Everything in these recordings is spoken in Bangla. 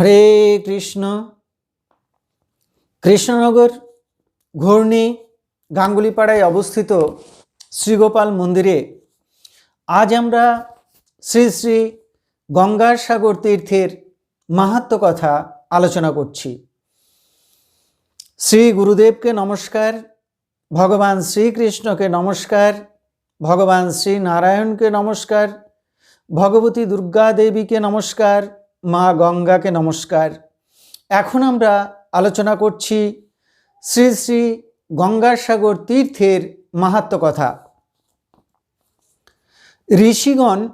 হরে কৃষ্ণ। কৃষ্ণনগর ঘূর্ণি গাঙ্গুলিপাড়ায় অবস্থিত শ্রীগোপাল মন্দিরে আজ আমরা শ্রী শ্রী গঙ্গার সাগর তীর্থের মাহাত্ম কথা আলোচনা করছি। শ্রী গুরুদেবকে নমস্কার, ভগবান শ্রীকৃষ্ণকে নমস্কার, ভগবান শ্রী নারায়ণকে নমস্কার, ভগবতী দুর্গা দেবীকে নমস্কার মা গঙ্গাকে নমস্কার। এখন আমরা আলোচনা করছি শ্রী শ্রী গঙ্গাসাগর তীর্থের মাহাত্ম কথা। ঋষিগণ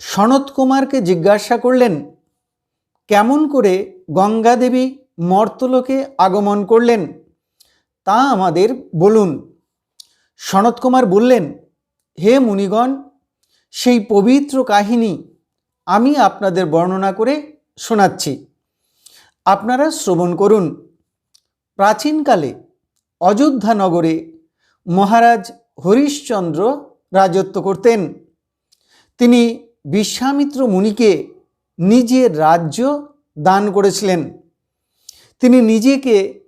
সনত কুমারকে জিজ্ঞাসা করলেন, কেমন করে গঙ্গা দেবী মর্তলোকে আগমন করলেন? তা আমাদের বলুন। সনত কুমার বললেন, হে মুনিগণ, সেই পবিত্র কাহিনী আমি আপনাদের বর্ণনা করে শোনাচ্ছি। আপনারা শ্রবণ করুন। প্রাচীনকালে অযোধ্যা নগরে মহারাজ হরিশ্চন্দ্র রাজত্ব করতেন। তিনি বিশ্বামিত্র মুনিকে নিজের রাজ্য দান করেছিলেন। তিনি নিজেকে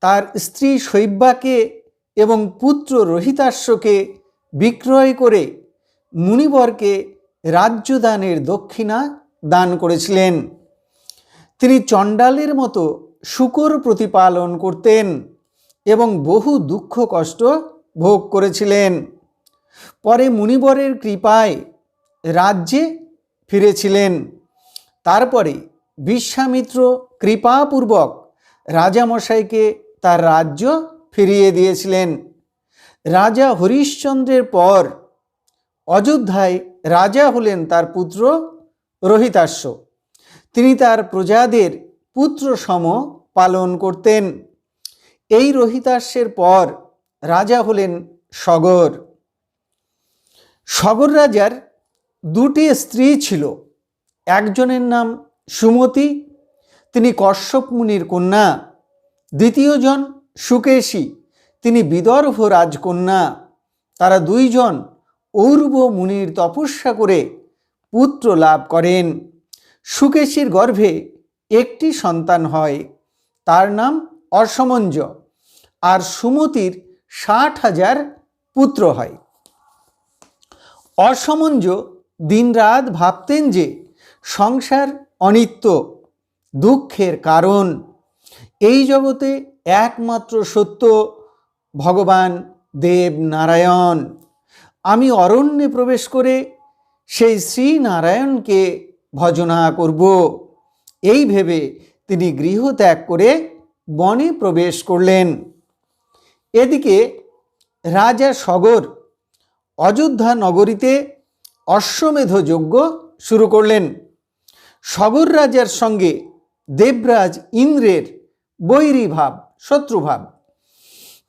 তার স্ত্রী শৈব্যাকে এবং পুত্র রোহিতাশ্বকে বিক্রয় করে মুনিবরকে রাজ্যদানের দক্ষিণা দান করেছিলেন। তিনি চণ্ডালের মতো শুকর প্রতিপালন করতেন এবং বহু দুঃখ কষ্ট ভোগ করেছিলেন। পরে মুনিবরের কৃপায় রাজ্যে ফিরেছিলেন। তারপরে বিশ্বামিত্র কৃপাপূর্বক রাজামশাইকে তার রাজ্য ফিরিয়ে দিয়েছিলেন। রাজা হরিশ্চন্দ্রের পর অযোধ্যায় রাজা হলেন তার পুত্র রোহিতাশ্ব। তিনি তার প্রজাদের পুত্র সম পালন করতেন। এই রোহিতাস্যের পর রাজা হলেন সগর। সগর রাজার দুটি স্ত্রী ছিল। একজনের নাম সুমতি, তিনি কশ্যপ মুনির কন্যা। দ্বিতীয়জন সুকেশী, তিনি বিদর্ভ রাজকন্যা। তারা দুইজন ঔরব মুনির তপস্যা করে পুত্র লাভ করেন। সুকেশীর গর্ভে একটি সন্তান হয়, তার নাম অসমঞ্জ আর সুমতির ষাট হাজার পুত্র হয়। অসমঞ্জ দিনরাত ভাবতেন যে সংসার অনিত্য, দুঃখের কারণ। এই জগতে একমাত্র সত্য ভগবান দেব নারায়ণ। আমি অরণ্যে প্রবেশ করে সেই শ্রীনারায়ণকে ভজনা করব। এই ভেবে তিনি গৃহ ত্যাগ করে বনে প্রবেশ করলেন। এদিকে রাজা সগর অযোধ্যা নগরীতে অশ্বমেধ যজ্ঞ শুরু করলেন। সগর রাজার সঙ্গে দেবরাজ ইন্দ্রের বৈরী ভাব শত্রুভাব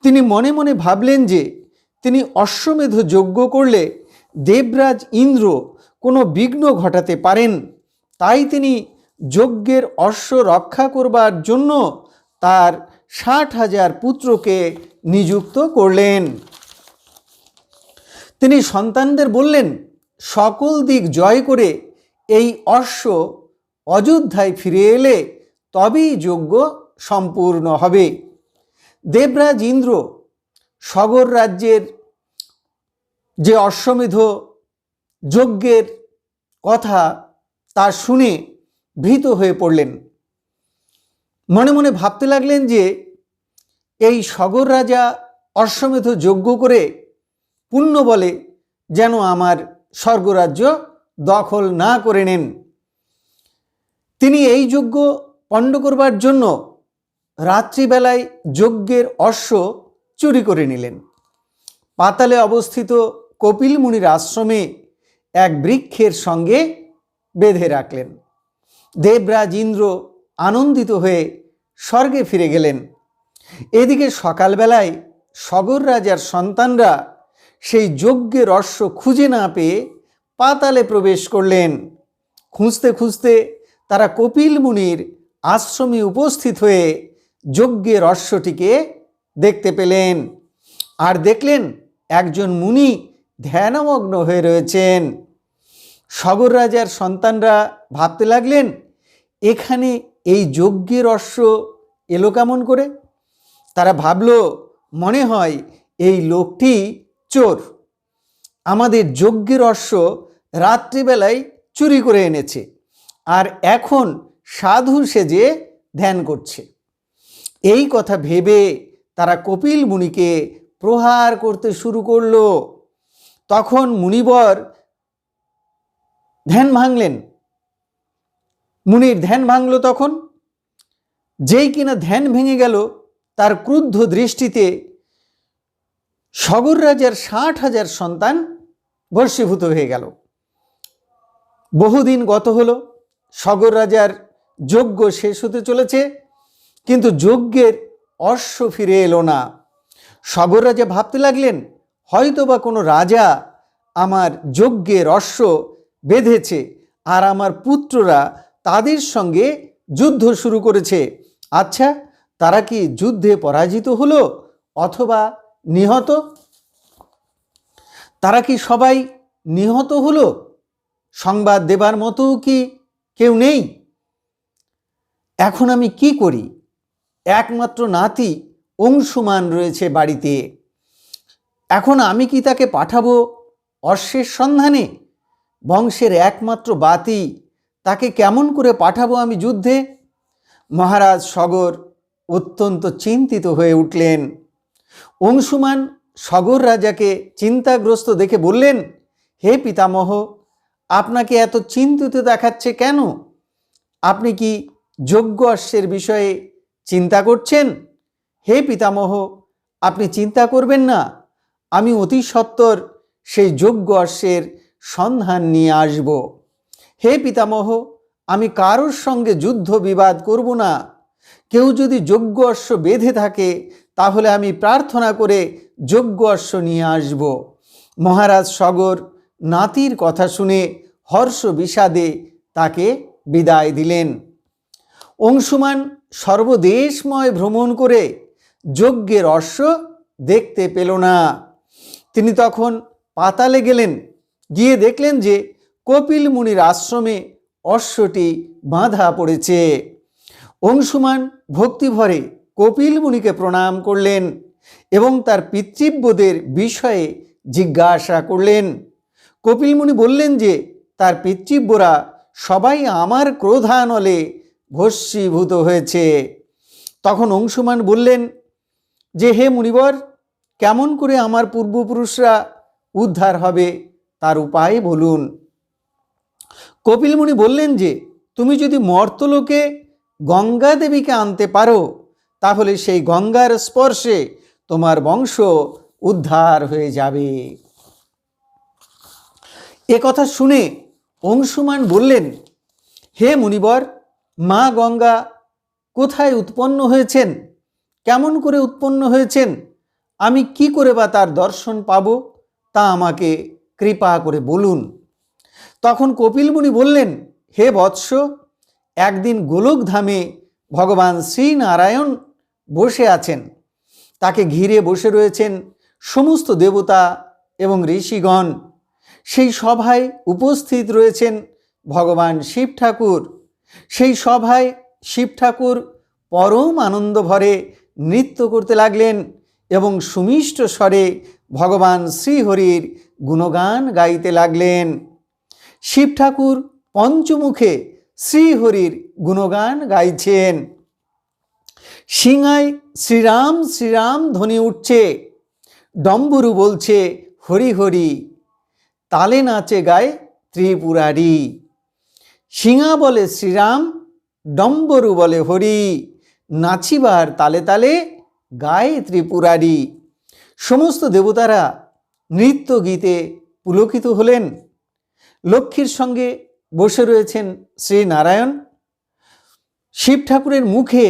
তিনি মনে মনে ভাবলেন যে তিনি অশ্বমেধ যজ্ঞ করলে দেবরাজ ইন্দ্র কোনো বিঘ্ন ঘটাতে পারেন। তাই তিনি যজ্ঞের অশ্ব রক্ষা করবার জন্য তার ষাট হাজার পুত্রকে নিযুক্ত করলেন। তিনি সন্তানদের বললেন, সকল দিক জয় করে এই অশ্ব অযোধ্যায় ফিরে এলে তবেই যজ্ঞ সম্পূর্ণ হবে। দেবরাজ ইন্দ্র সগর রাজ্যের যে অশ্বমেধ যজ্ঞের কথা তা শুনে ভীত হয়ে পড়লেন। মনে মনে ভাবতে লাগলেন যে এই সগর রাজা অশ্বমেধ যজ্ঞ করে পুণ্য বলে যেন আমার স্বর্গরাজ্য দখল না করে নেন। তিনি এই যজ্ঞ পণ্ড করবার জন্য রাত্রিবেলায় যজ্ঞের অশ্ব চুরি করে নিলেন। পাতালে অবস্থিত কপিল মুনির আশ্রমে এক বৃক্ষের সঙ্গে বেঁধে রাখলেন। দেবরাজ ইন্দ্র আনন্দিত হয়ে স্বর্গে ফিরে গেলেন। এদিকে সকালবেলায় সগর রাজার সন্তানরা সেই যজ্ঞের অশ্ব খুঁজে না পেয়ে পাতালে প্রবেশ করলেন। খুঁজতে খুঁজতে তারা কপিল মুনির আশ্রমে উপস্থিত হয়ে যজ্ঞের অশ্বটিকে দেখতে পেলেন। আর দেখলেন একজন মুনি ধ্যানমগ্ন হয়ে রয়েছেন। সগর রাজার সন্তানরা ভাবতে লাগলেন, এখানে এই যজ্ঞের অশ্ব এলো কেমন করে? তারা ভাবল, মনে হয় এই লোকটি চোর। আমাদের যজ্ঞের অশ্ব রাত্রিবেলায় চুরি করে এনেছে আর এখন সাধু সেজে ধ্যান করছে। এই কথা ভেবে তারা কপিল মুনিকে প্রহার করতে শুরু করল। তখন মুনিবর ধ্যান ভাঙলেন। মুনির ধ্যান ভাঙল তখন। যেই কিনা ধ্যান ভেঙে গেল, তার ক্রুদ্ধ দৃষ্টিতে সগর রাজার ষাট হাজার সন্তান বর্ষীভূত হয়ে গেল। বহুদিন গত হলো, সগর রাজার যজ্ঞ শেষ হতে চলেছে, কিন্তু যজ্ঞের অশ্ব ফিরে এলো না। সগর রাজা ভাবতে লাগলেন হয়তোবা কোনো রাজা আমার যজ্ঞের অশ্ব বেঁধেছে আর আমার পুত্ররা তাদের সঙ্গে যুদ্ধ শুরু করেছে। আচ্ছা তারা কি যুদ্ধে পরাজিত হলো অথবা নিহত? তারা কি সবাই নিহত হলো? সংবাদ দেবার মতো কি কেউ নেই? এখন আমি কি করি? একমাত্র নাতি অংশুমান রয়েছে বাড়িতে। এখন আমি কি তাকে পাঠাবো? অশ্বের সন্ধানে? বংশের একমাত্র বাতি, তাকে কেমন করে পাঠাবো আমি যুদ্ধে? মহারাজ সগর অত্যন্ত চিন্তিত হয়ে উঠলেন। অংশুমান সগর রাজাকে চিন্তাগ্রস্ত দেখে বললেন, হে পিতামহ, আপনাকে এত চিন্তিত দেখাচ্ছে কেন? আপনি কি যোগ্য অশ্বের বিষয়ে চিন্তা করছেন? হে পিতামহ, আপনি চিন্তা করবেন না। আমি অতি সত্বর সেই যোগ্য অশ্বের সন্ধান নিয়ে আসব। হে পিতামহ, আমি কারোর সঙ্গে যুদ্ধ বিবাদ করব না। কেউ যদি যোগ্য অশ্ব বেঁধে থাকে, তাহলে আমি প্রার্থনা করে যোগ্য অশ্ব নিয়ে আসব। মহারাজ সগর নাতির কথা শুনে হর্ষ বিষাদে তাকে বিদায় দিলেন। অংশুমান সর্বদেশময় ভ্রমণ করে যজ্ঞের অশ্ব দেখতে পেল না। তিনি তখন পাতালে গেলেন, গিয়ে দেখলেন যে কপিল মুনির আশ্রমে অশ্বটি বাঁধা পড়েছে। অংশুমান ভক্তিভরে কপিল মুনিকে প্রণাম করলেন এবং তার পিতৃব্যদের বিষয়ে জিজ্ঞাসা করলেন। কপিল মুনি বললেন যে, তার পিতৃব্যরা সবাই আমার ক্রোধানলে ভস্মীভূত হয়েছে। তখন অংশুমান বললেন, যে হে মুনিবর, কেমন করে আমার পূর্বপুরুষরা উদ্ধার হবে তার উপায় বলুন। কপিলমুনি বললেন যে, তুমি যদি মর্তলোকে গঙ্গা দেবীকে আনতে পারো, তাহলে সেই গঙ্গার স্পর্শে তোমার বংশ উদ্ধার হয়ে যাবে। এ কথা শুনে অংশুমান বললেন, হে মুনিবর মা গঙ্গা কোথায় উৎপন্ন হয়েছেন? কেমন করে উৎপন্ন হয়েছেন? আমি কি করে বা তার দর্শন পাব? তা আমাকে কৃপা করে বলুন। তখন কপিলমুনি বললেন, হে বৎস, একদিন গোলকধামে ভগবান শ্রীনারায়ণ বসে আছেন। তাকে ঘিরে বসে রয়েছেন সমস্ত দেবতা এবং ঋষিগণ। সেই সভায় উপস্থিত রয়েছেন ভগবান শিব ঠাকুর সেই সভায় শিব ঠাকুর পরম আনন্দ ভরে নৃত্য করতে লাগলেন এবং সুমিষ্ট স্বরে ভগবান শ্রীহরির গুণগান গাইতে লাগলেন। শিব ঠাকুর পঞ্চমুখে শ্রীহরির গুণগান গাইছেন। সিংহায় শ্রীরাম শ্রীরাম ধ্বনি উঠছে। ডম্বরু বলছে, হরি হরি। তালে নাচে গায় ত্রিপুরারি। সিংহা বলে শ্রীরাম, ডম্বরু বলে হরি, নাচিবার তালে তালে গায়ে ত্রিপুরারি সমস্ত দেবতারা নৃত্য গীতে পুলকিত হলেন। লক্ষ্মীর সঙ্গে বসে রয়েছেন শ্রীনারায়ণ শিব ঠাকুরের মুখে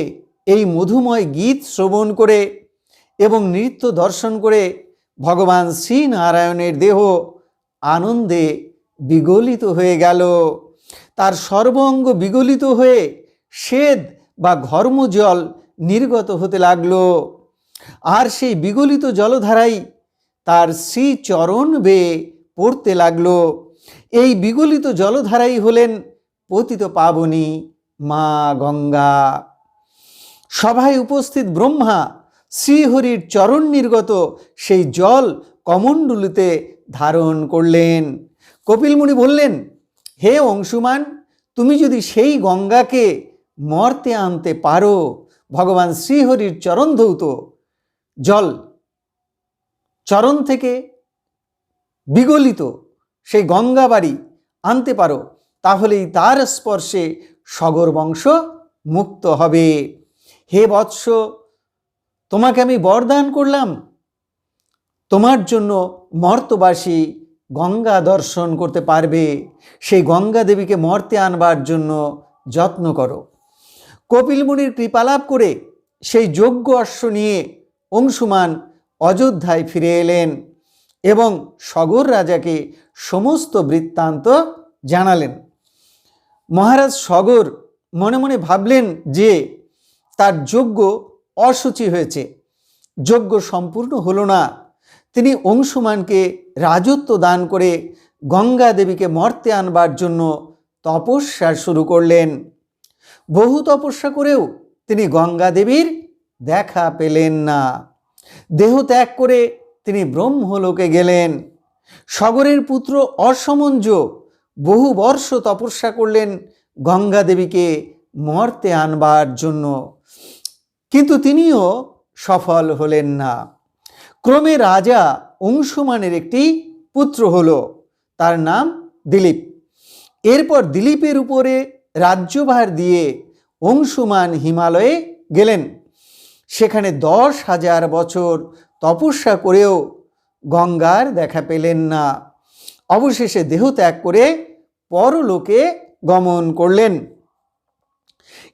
এই মধুময় গীত শ্রবণ করে এবং নৃত্য দর্শন করে ভগবান শ্রীনারায়ণের দেহ আনন্দে বিগলিত হয়ে গেল। তার সর্বঙ্গ বিগলিত হয়ে শ্বেদ বা ঘর্মজল নির্গত হতে লাগল। আর সেই বিগলিত জলধারাই তার শ্রীচরণ বেয়ে পড়তে লাগল। এই বিগলিত জলধারাই হলেন পতিত পাবনী মা গঙ্গা। সভায় উপস্থিত ব্রহ্মা শ্রীহরির চরণ নির্গত সেই জল কমণ্ডলুতে ধারণ করলেন। কপিলমুনি বললেন হে অংশুমান, তুমি যদি সেই গঙ্গাকে মর্তে আনতে পারো, ভগবান শ্রীহরির চরণ ধৌত। জল চরণ থেকে বিগলিত সেই গঙ্গা বাড়ি আনতে পারো, তাহলেই তার স্পর্শে সগর বংশ মুক্ত হবে। হে বৎস, তোমাকে আমি বরদান করলাম। তোমার জন্য মর্তবাসী গঙ্গা দর্শন করতে পারবে। সেই গঙ্গা দেবীকে মর্তে আনবার জন্য যত্ন করো। কপিল মুনির কৃপালাভ করে সেই যোগ্য অশ্ব নিয়ে অংশুমান অযোধ্যায় ফিরে এলেন এবং সগর রাজাকে সমস্ত বৃত্তান্ত জানালেন। মহারাজ সগর মনে মনে ভাবলেন যে তার যজ্ঞ অসুচি হয়েছে। যজ্ঞ সম্পূর্ণ হলো না। তিনি অংশুমানকে রাজত্ব দান করে গঙ্গা দেবীকে মর্তে আনবার জন্য তপস্যা শুরু করলেন। বহু তপস্যা করেও তিনি গঙ্গা দেবীর দেখা পেলেন না। দেহ ত্যাগ করে তিনি ব্রহ্মলোকে গেলেন। সগরের পুত্র অসমঞ্জ বহু বর্ষ তপস্যা করলেন গঙ্গা দেবীকে মর্তে আনবার জন্য। কিন্তু তিনিও সফল হলেন না। ক্রমে রাজা অংশুমানের একটি পুত্র হল। তার নাম দিলীপ। এরপর দিলীপের উপরে রাজ্যভার দিয়ে অংশুমান হিমালয়ে গেলেন। সেখানে দশ হাজার বছর তপস্যা করেও গঙ্গার দেখা পেলেন না। অবশেষে দেহ ত্যাগ করে পরলোকে গমন করলেন।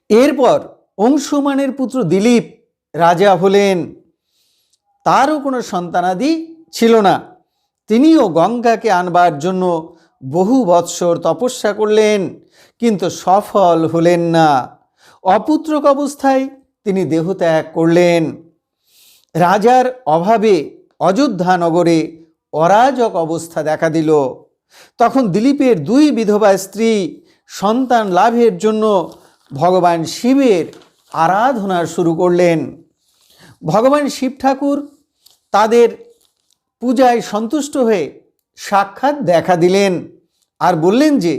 এরপর অংশুমানের পুত্র দিলীপ রাজা হলেন। তারও কোনো সন্তানাদি ছিল না। তিনিও গঙ্গাকে আনবার জন্য বহু বৎসর তপস্যা করলেন, কিন্তু সফল হলেন না। অপুত্রক অবস্থায় তিনি দেহত্যাগ করলেন। রাজার অভাবে অযোধ্যা নগরে অরাজক অবস্থা দেখা দিল। তখন দিলীপের দুই বিধবা স্ত্রী সন্তান লাভের জন্য ভগবান শিবের আরাধনা শুরু করলেন। ভগবান শিব ঠাকুর তাদের পূজায় সন্তুষ্ট হয়ে সাক্ষাৎ দেখা দিলেন আর বললেন যে,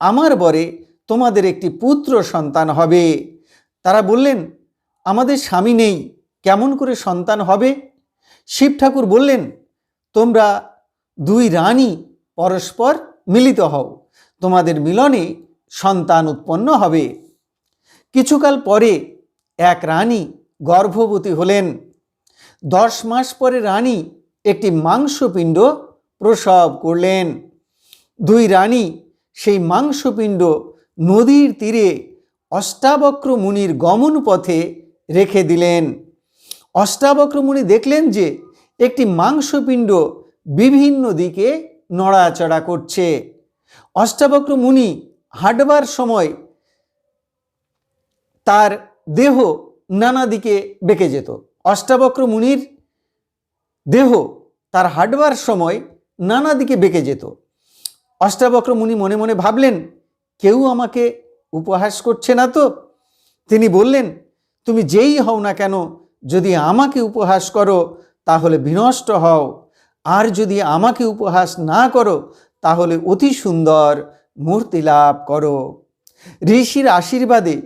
আমার বরে তোমাদের একটি পুত্র সন্তান হবে। তারা বললেন, আমাদের স্বামী নেই, কেমন করে সন্তান হবে? শিব ঠাকুর বললেন, তোমরা দুই রানী পরস্পর মিলিত হও, তোমাদের মিলনে সন্তান উৎপন্ন হবে। কিছুকাল পরে এক রানী গর্ভবতী হলেন। দশ মাস পরে রানী একটি মাংসপিণ্ড প্রসব করলেন। দুই রানী সেই মাংসপিণ্ড নদীর তীরে অষ্টাবক্র মুনির গমন পথে রেখে দিলেন। অষ্টাবক্র মুনি দেখলেন যে একটি মাংসপিণ্ড বিভিন্ন দিকে নড়াচড়া করছে। অষ্টাবক্র মুনি হাঁটবার সময় তার দেহ নানা দিকে বেঁকে যেত। অষ্টাবক্র মুনির দেহ তার হাঁটবার সময় নানা দিকে বেঁকে যেত। অষ্টাবক্র মুনি মনে মনে ভাবলেন, কেউ আমাকে উপহাস করছে না তো? তিনি বললেন, তুমি যেই হও না কেন, যদি আমাকে উপহাস করো, তাহলে বিনষ্ট হও। আর যদি আমাকে উপহাস না করো, তাহলে অতি সুন্দর মূর্তি লাভ করো। ঋষির আশীর্বাদে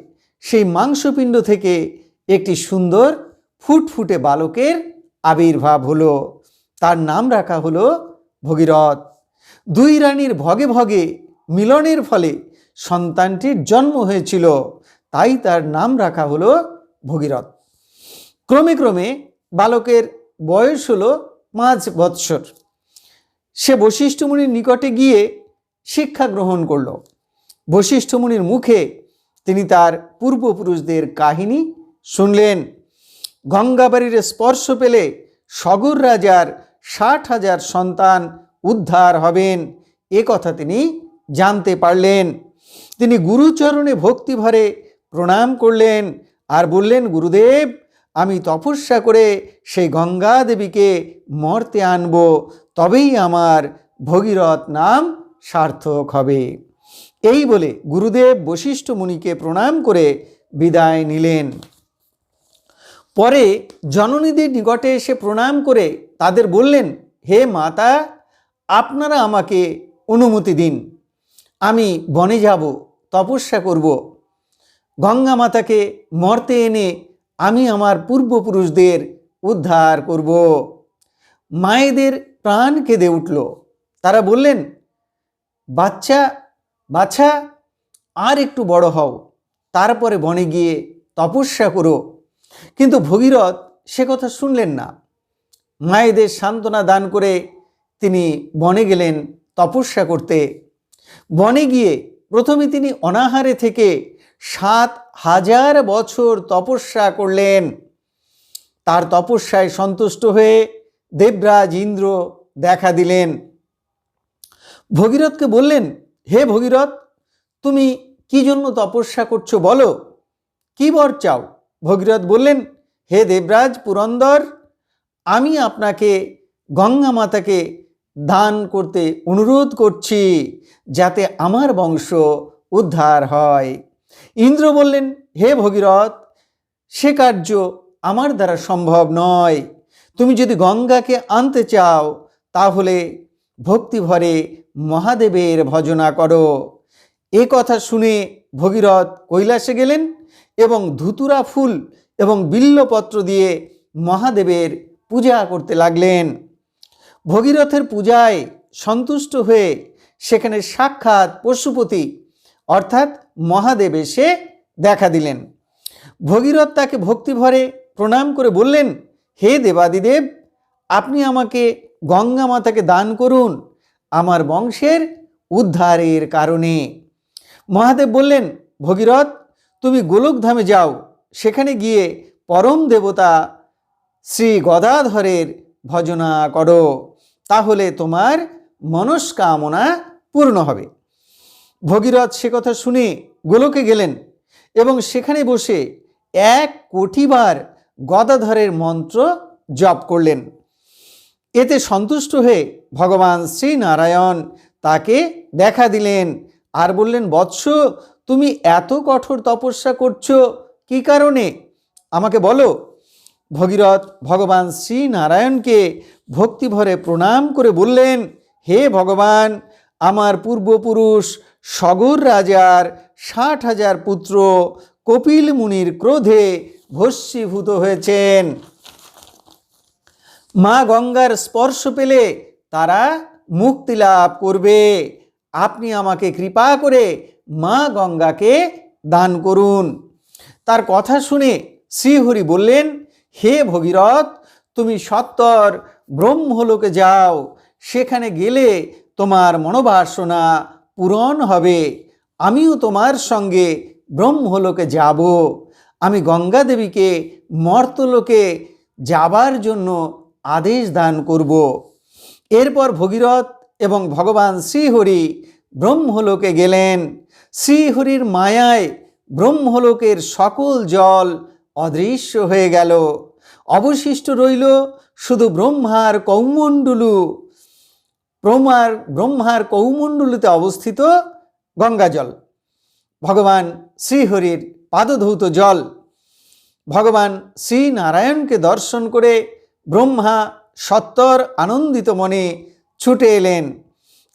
সেই মাংসপিণ্ড থেকে একটি সুন্দর ফুটফুটে বালকের আবির্ভাব হলো। তার নাম রাখা হলো ভগীরথ। দুই রানীর ভগে ভগে মিলনের ফলে সন্তানটির জন্ম হয়েছিল। তাই তার নাম রাখা হলো ভগীরথ। ক্রমে ক্রমে বালকের বয়স হলো পাঁচ বৎসর। সে বশিষ্ঠ মুনির নিকটে গিয়ে শিক্ষা গ্রহণ করল। বশিষ্ঠ মুনির মুখে তিনি তার পূর্বপুরুষদের কাহিনী শুনলেন, গঙ্গাবাড়ির স্পর্শ পেলে সগর রাজার ষাট হাজার সন্তান উদ্ধার হবেন। এ কথা তিনি জানতে পারলেন। তিনি গুরুচরণে ভক্তিভরে প্রণাম করলেন আর বললেন, গুরুদেব, আমি তপস্যা করে সেই গঙ্গা দেবীকে মর্তে আনব। তবেই আমার ভগীরথ নাম সার্থক হবে। এই বলে গুরুদেব বশিষ্ঠ মুনিকে প্রণাম করে বিদায় নিলেন। পরে জননীদের নিকটে এসে প্রণাম করে তাদের বললেন, হে মাতা, আপনারা আমাকে অনুমতি দিন। আমি বনে যাব, তপস্যা করব। গঙ্গা মাতাকে মর্তে এনে আমি আমার পূর্বপুরুষদের উদ্ধার করব। মায়েদের প্রাণ কেঁদে উঠল। তারা বললেন, বাচ্চা বাচ্চা আর একটু বড় হও। তারপরে বনে গিয়ে তপস্যা করো। কিন্তু ভগীরথ সে কথা শুনলেন না। মায়েদের সান্ত্বনা দান করে তিনি বনে গেলেন তপস্যা করতে। বনে গিয়ে প্রথমে তিনি অনাহারে থেকে সাত হাজার বছর তপস্যা করলেন। তার তপস্যায় সন্তুষ্ট হয়ে দেবরাজ ইন্দ্র দেখা দিলেন। ভগীরথকে বললেন, হে ভগীরথ, তুমি কি জন্য তপস্যা করছ বলো? কি বর চাও? ভগীরথ বললেন, হে দেবরাজ পুরন্দর, আমি আপনাকে গঙ্গা মাতাকে দান করতে অনুরোধ করছি যাতে আমার বংশ উদ্ধার হয়। ইন্দ্র বললেন, হে ভগীরথ, সে কার্য আমার দ্বারা সম্ভব নয়। তুমি যদি গঙ্গাকে আনতে চাও, তাহলে ভক্তিভরে মহাদেবের ভজনা করো। এ কথা শুনে ভগীরথ কৈলাসে গেলেন। এবং ধুতুরা ফুল এবং বিল্লপত্র দিয়ে মহাদেবের পূজা করতে লাগলেন। ভগীরথের পূজায় সন্তুষ্ট হয়ে সেখানে সাক্ষাৎ পশুপতি অর্থাৎ মহাদেব এসে দেখা দিলেন। ভগীরথ তাকে ভক্তিভরে প্রণাম করে বললেন, হে দেবাদিদেব, আপনি আমাকে গঙ্গা মাতাকে দান করুন আমার বংশের উদ্ধারের কারণে। মহাদেব বললেন, ভগীরথ তুমি গোলকধামে যাও। সেখানে গিয়ে পরম দেবতা শ্রী গদাধরের ভজনা করো। তাহলে তোমার মনস্কামনা পূর্ণ হবে। ভগীরথ সে কথা শুনে গোলকে গেলেন এবং সেখানে বসে এক কোটিবার গদাধরের মন্ত্র জপ করলেন। এতে সন্তুষ্ট হয়ে ভগবান শ্রীনারায়ণ তাকে দেখা দিলেন আর বললেন, বৎস তুমি এত কঠোর তপস্যা করছ, কি কারণে? আমাকে বলো। ভগীরথ ভগবান শ্রীনারায়ণকে ভক্তিভরে প্রণাম করে বললেন, হে ভগবান, আমার পূর্বপুরুষ সগর রাজার ষাট হাজার পুত্র কপিল মুনির ক্রোধে ভস্মীভূত হয়েছেন। মা গঙ্গার স্পর্শ পেলে তারা মুক্তি লাভ করবে। আপনি আমাকে কৃপা করে মা গঙ্গাকে দান করুন। তার কথা শুনে শ্রীহরি বললেন, হে ভগীরথ, তুমি সত্তর ব্রহ্মলোকে যাও। সেখানে গেলে তোমার মনোবাসনা পূরণ হবে। আমিও তোমার সঙ্গে ব্রহ্মলোকে যাব। আমি গঙ্গা দেবীকে মর্তলোকে যাবার জন্য আদেশ দান করব। এরপর ভগীরথ এবং ভগবান শ্রীহরি ব্রহ্মলোকে গেলেন। শ্রীহরির মায়ায় ব্রহ্মলোকের সকল জল অদৃশ্য হয়ে গেল। অবশিষ্ট রইল শুধু ব্রহ্মার কৌমণ্ডলু। ব্রহ্মার ব্রহ্মার কৌমণ্ডলুতে অবস্থিত গঙ্গাজল। ভগবান শ্রীহরির পাদধৌত জল। ভগবান শ্রীনারায়ণকে দর্শন করে ব্রহ্মা সত্তর আনন্দিত মনে ছুটে এলেন।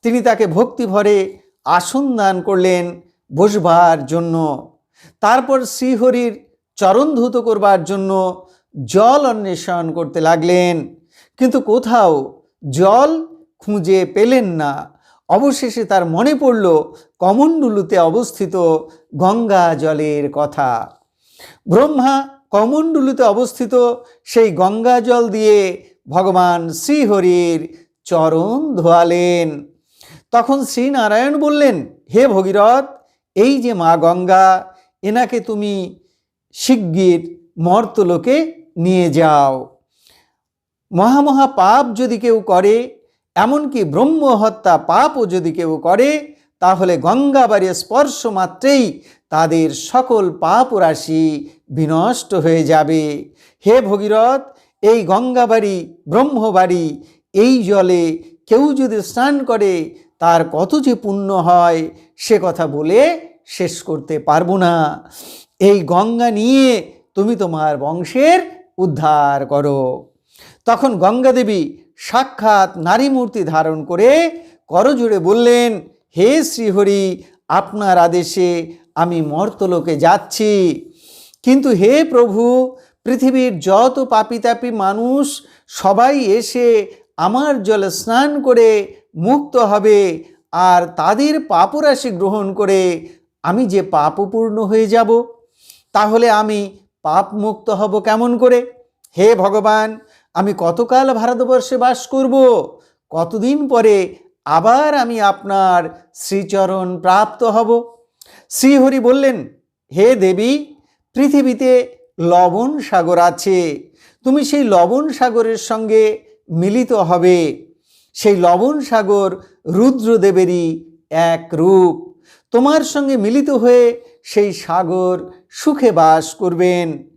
তিনি তাকে ভক্তিভরে আসন দান করলেন। বসবার জন্য। তারপর শ্রীহরির চরণধূত করবার জন্য জল অন্বেষণ করতে লাগলেন, কিন্তু কোথাও জল খুঁজে পেলেন না। অবশেষে তার মনে পড়ল কমণ্ডলুতে অবস্থিত গঙ্গা জলের কথা। ব্রহ্মা কমণ্ডলুতে অবস্থিত সেই গঙ্গা জল দিয়ে ভগবান শ্রীহরির চরণ ধোয়ালেন। তখন শ্রীনারায়ণ বললেন, হে ভগীরথ এই যে মা গঙ্গা, এনাকে তুমি শিগগির মর্তলোকে নিয়ে যাও। মহামহা পাপ যদি কেউ করে, এমনকি ব্রহ্ম হত্যা পাপও যদি কেউ করে, তাহলে গঙ্গাবাড়ি স্পর্শ মাত্রেই তাদের সকল পাপ রাশি বিনষ্ট হয়ে যাবে। হে ভগীরথ, এই গঙ্গাবাড়ি, ব্রহ্মবাড়ি, এই জলে কেউ যদি স্নান করে তার কত যে পুণ্য হয় সে কথা বলে শেষ করতে পারব না। এই গঙ্গা নিয়ে তুমি তোমার বংশের উদ্ধার করো। তখন গঙ্গা দেবী সাক্ষাৎ নারী মূর্তি ধারণ করে করজুড়ে বললেন, হে শ্রীহরি, আপনার আদেশে আমি মর্তলোকে যাচ্ছি। কিন্তু হে প্রভু, পৃথিবীর যত পাপিতাপি মানুষ সবাই এসে আমার জলে স্নান করে মুক্ত হবে আর তাদের পাপরাশি গ্রহণ করে আমি যে পাপপূর্ণ হয়ে যাব, তাহলে আমি পাপ মুক্ত হব কেমন করে? হে ভগবান, আমি কতকাল ভারতবর্ষে বাস করব? কতদিন পরে আবার আমি আপনার শ্রীচরণ প্রাপ্ত হব? শ্রীহরি বললেন, হে দেবী, পৃথিবীতে লবণ সাগর আছে। তুমি সেই লবণ সাগরের সঙ্গে মিলিত হবে। সেই লবণ সাগর রুদ্রদেবেরই এক রূপ। তোমার সঙ্গে মিলিত হয়ে সেই সাগর সুখে বাস করবেন।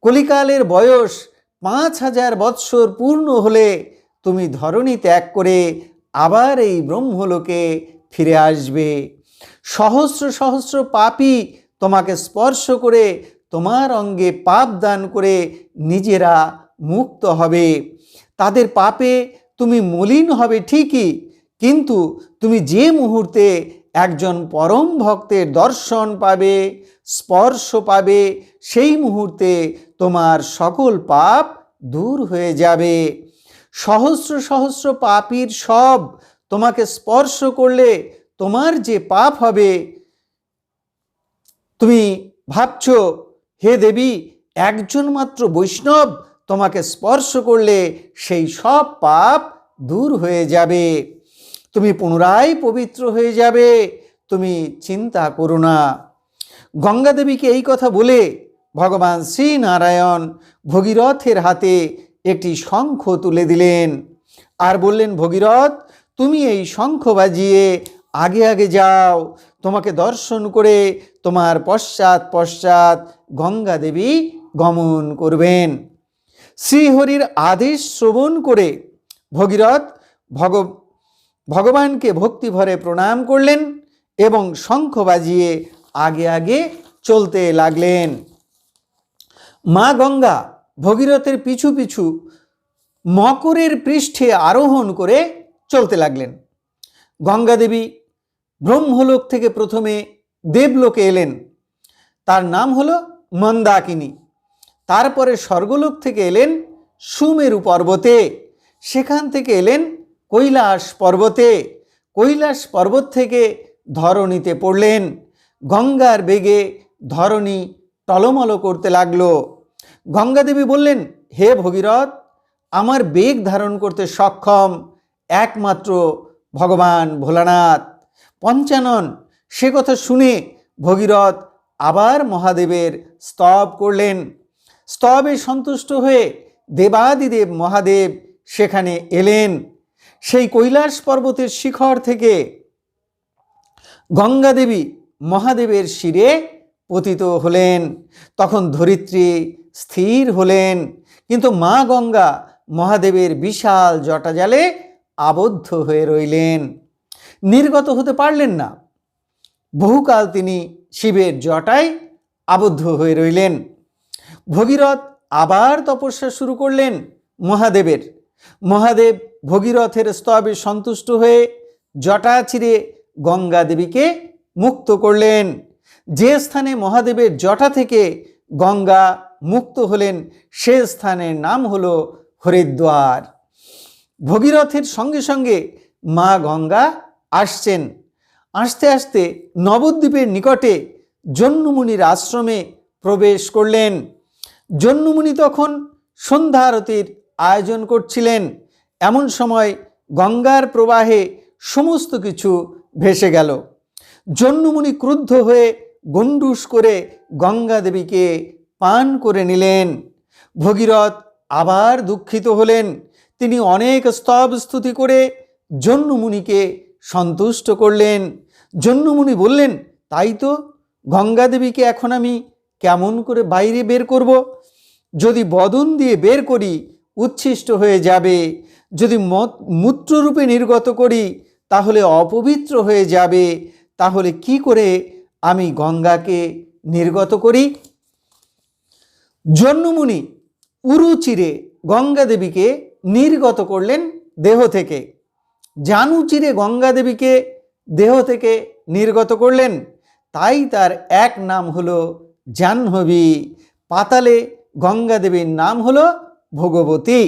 কলিকালের বয়স পাঁচ হাজার বৎসর পূর্ণ হলে তুমি ধরণী ত্যাগ করে আবার এই ব্রহ্মলোকে ফিরে আসবে। সহস্র সহস্র পাপী তোমাকে স্পর্শ করে তোমার অঙ্গে পাপ দান করে নিজেরা মুক্ত হবে। তাদের পাপে তুমি মলিন হবে ঠিকই, কিন্তু তুমি যে মুহূর্তে একজন পরম ভক্তের দর্শন পাবে, স্পর্শ পাবে, সেই মুহূর্তে তোমার সকল পাপ দূর হয়ে যাবে। সহস্র সহস্র পাপীর সব তোমাকে স্পর্শ করলে তোমার যে পাপ হবে, তুমি ভাবছ, হে দেবী, একজন মাত্র বৈষ্ণব তোমাকে স্পর্শ করলে সেই সব পাপ দূর হয়ে যাবে। তুমি পুনরায় পবিত্র হয়ে যাবে। তুমি চিন্তা করো না। গঙ্গা দেবীকে এই কথা বলে ভগবান শ্রীনারায়ণ ভগীরথের হাতে একটি শঙ্খ তুলে দিলেন। আর বললেন, ভগীরথ, তুমি এই শঙ্খ বাজিয়ে আগে আগে যাও। তোমাকে দর্শন করে তোমার পশ্চাৎ পশ্চাৎ গঙ্গা দেবী গমন করবেন। শ্রীহরির আদেশ শ্রবণ করে ভগীরথ ভগ, ভগবানকে ভক্তি ভরে প্রণাম করলেন এবং শঙ্খ বাজিয়ে আগে আগে চলতে লাগলেন। মা গঙ্গা ভগীরথের পিছু পিছু মকরের পৃষ্ঠে আরোহণ করে চলতে লাগলেন। গঙ্গা দেবী ব্রহ্মলোক থেকে প্রথমে দেবলোকে এলেন। তার নাম হলো মন্দাকিনী। তারপরে স্বর্গলোক থেকে এলেন সুমেরু পর্বতে। সেখান থেকে এলেন কৈলাস পর্বতে। কৈলাস পর্বত থেকে ধরণীতে পড়লেন। গঙ্গার বেগে ধরণী টলমল করতে লাগল। গঙ্গাদেবী বললেন, হে ভগীরথ, আমার বেগ ধারণ করতে সক্ষম একমাত্র ভগবান ভোলানাথ। পঞ্চানন, সে কথা শুনে ভগীরথ আবার মহাদেবের স্তব করলেন। স্তবে সন্তুষ্ট হয়ে দেবাদিদেব মহাদেব সেখানে এলেন। সেই কৈলাস পর্বতের শিখর থেকে গঙ্গা দেবী মহাদেবের শিরে পতিত হলেন। তখন ধরিত্রী স্থির হলেন, কিন্তু মা গঙ্গা মহাদেবের বিশাল জটাজালে আবদ্ধ হয়ে রইলেন। নির্গত হতে পারলেন না। বহুকাল তিনি শিবের জটায় আবদ্ধ হয়ে রইলেন। ভগীরথ আবার তপস্যা শুরু করলেন মহাদেবের। মহাদেব ভগীরথের স্তবে সন্তুষ্ট হয়ে জটা চিরে গঙ্গা দেবীকে মুক্ত করলেন। যে স্থানে মহাদেবের জটা থেকে গঙ্গা মুক্ত হলেন, সে স্থানের নাম হল হরিদ্বার। ভগীরথের সঙ্গে সঙ্গে মা গঙ্গা আসছেন। আসতে আসতে নবদ্বীপের নিকটে জন্মুনির আশ্রমে প্রবেশ করলেন। জন্মুনি তখন সন্ধ্যা আরতির আয়োজন করছিলেন। এমন সময় গঙ্গার প্রবাহে সমস্ত কিছু ভেসে গেল। জন্মুনি ক্রুদ্ধ হয়ে গণ্ডুস করে গঙ্গা দেবীকে পান করে নিলেন। ভগীরথ আবার দুঃখিত হলেন। তিনি অনেক স্তব স্তুতি করে জন্মুনিকে সন্তুষ্ট করলেন। জন্মুনি বললেন, তাই তো, গঙ্গা দেবীকে এখন আমি কেমন করে বাইরে বের করব? যদি বদন দিয়ে বের করি, উচ্ছিষ্ট হয়ে যাবে। যদি মত, মূত্ররূপে নির্গত করি, তাহলে অপবিত্র হয়ে যাবে। তাহলে কি করে আমি গঙ্গাকে নির্গত করি? জন্মমুনি উরুচিরে গঙ্গা দেবীকে নির্গত করলেন দেহ থেকে। জানুচিরে গঙ্গা দেবীকে দেহ থেকে নির্গত করলেন। তাই তার এক নাম হলো জাহ্নবী পাতালে গঙ্গা দেবীর নাম হলো ভগবতী।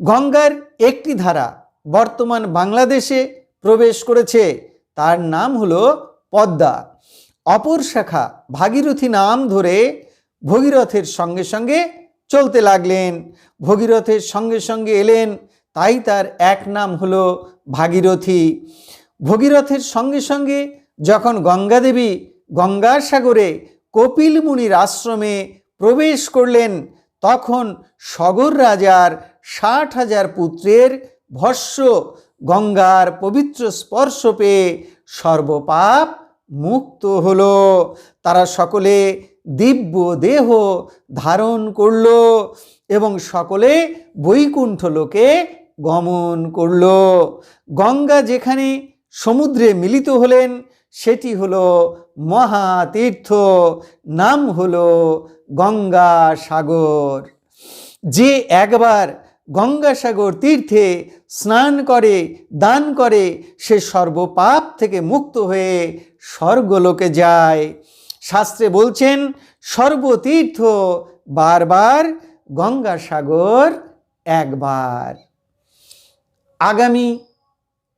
গঙ্গার একটি ধারা বর্তমান বাংলাদেশে প্রবেশ করেছে, তার নাম হলো পদ্মা। অপর শাখা ভাগীরথী নাম ধরে ভগীরথের সঙ্গে সঙ্গে চলতে লাগলেন। ভগীরথের সঙ্গে সঙ্গে এলেন, তাই তার এক নাম হলো ভাগীরথী। ভগীরথের সঙ্গে সঙ্গে যখন গঙ্গাদেবী গঙ্গার সাগরে কপিল মুনির আশ্রমে প্রবেশ করলেন, তখন সগর রাজার ষাট হাজার পুত্রের ভস্য গঙ্গার পবিত্র স্পর্শ পেয়ে সর্বপাপ মুক্ত হলো। তারা সকলে দিব্য দেহ ধারণ করল এবং সকলে বৈকুণ্ঠ লোকে গমন করল। গঙ্গা যেখানে সমুদ্রে মিলিত হলেন সেটি হলো মহাতীর্থ, নাম হলো গঙ্গা সাগর যে একবার গঙ্গাসাগর তীর্থে স্নান করে, দান করে, সে সর্বপাপ থেকে মুক্ত হয়ে স্বর্গলোকে যায়। শাস্ত্রে বলছেন, সর্বতীর্থ বারবার গঙ্গাসাগর একবার। আগামী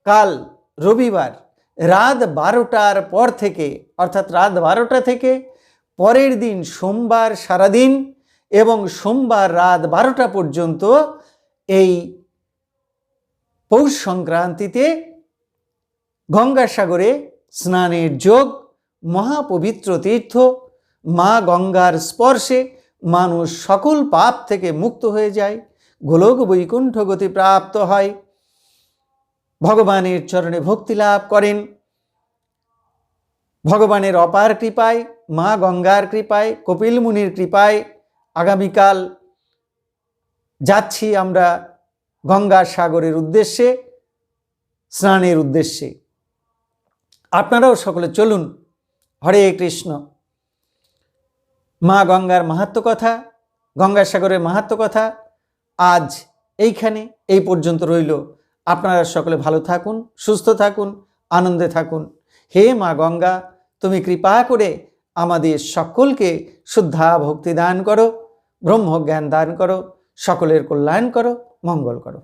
কাল রবিবার রাত বারোটার পর থেকে, অর্থাৎ রাত বারোটা থেকে পরের দিন সোমবার সারাদিন এবং সোমবার রাত বারোটা পর্যন্ত এই পৌষ সংক্রান্তিতে গঙ্গাসাগরে স্নানের যোগ, মহাপবিত্র তীর্থ, মা গঙ্গার স্পর্শে মানুষ সকল পাপ থেকে মুক্ত হয়ে যায়, গোলক বৈকুণ্ঠ গতি প্রাপ্ত হয়। ভগবানের চরণে ভক্তি লাভ করেন। ভগবানের অপার কৃপায়, মা গঙ্গার কৃপায়, কপিল মুনির কৃপায় আগামীকাল যাচ্ছি আমরা গঙ্গার সাগরের উদ্দেশ্যে, স্নানের উদ্দেশ্যে। আপনারাও সকলে চলুন। হরে কৃষ্ণ। মা গঙ্গার মাহাত্ম কথা গঙ্গাসাগরের মাহাত্ম কথা আজ এইখানে এই পর্যন্ত রইল। আপনারা সকলে ভালো থাকুন, সুস্থ থাকুন, আনন্দে থাকুন। হে মা গঙ্গা, তুমি কৃপা করে আমাদের সকলকে শুদ্ধা ভক্তি দান করো, ব্রহ্মজ্ঞান দান করো, সকলের কল্যাণ করো, মঙ্গল করো।